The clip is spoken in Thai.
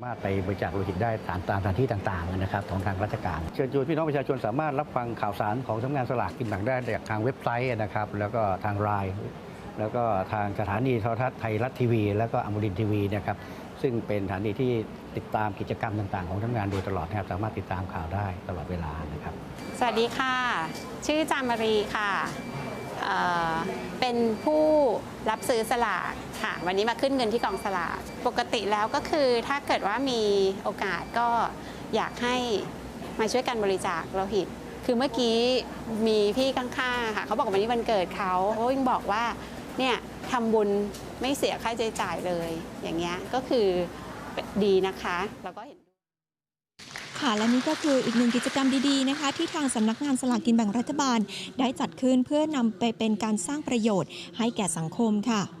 สามารถไปบริจาคโลหิตได้ตามตามสถานที่ต่างๆนะครับของทางราชการ เชิญชวนพี่น้องประชาชนสามารถรับฟังข่าวสารของสำนักงานสลากกินแบ่งได้จากทางเว็บไซต์นะครับแล้วก็ทางไลน์แล้วก็ทางสถานีโทรทัศน์ไทยรัฐทีวี แล้วก็อมรินทีวีนะครับซึ่งเป็นสถานีที่ติดตามกิจกรรมต่างๆ ของสำนักงานโดยตลอดนะครับสามารถติดตามข่าวได้ตลอดเวลานะครับ สวัสดีค่ะ ชื่อจามารีค่ะ เป็นผู้รับซื้อสลากค่ะวันนี้มาขึ้นเงินที่กองสลากปกติแล้วก็คือถ้าเกิดว่ามีโอกาสก็อยากให้มาช่วยกันบริจาคโลหิต คือเมื่อกี้มีพี่ข้างๆค่ะเขาบอกวันนี้วันเกิดเขาเขายังบอกว่าเนี่ยทำบุญไม่เสียค่าใช้จ่ายเลยอย่างเงี้ยก็คือดีนะคะ แล้วก็เห็น ค่ะ และนี่ก็คืออีกหนึ่งกิจกรรมดีๆนะคะ ที่ทางสำนักงานสลากกินแบ่งรัฐบาล ได้จัดขึ้นเพื่อนำไปเป็นการสร้างประโยชน์ให้แก่สังคมค่ะ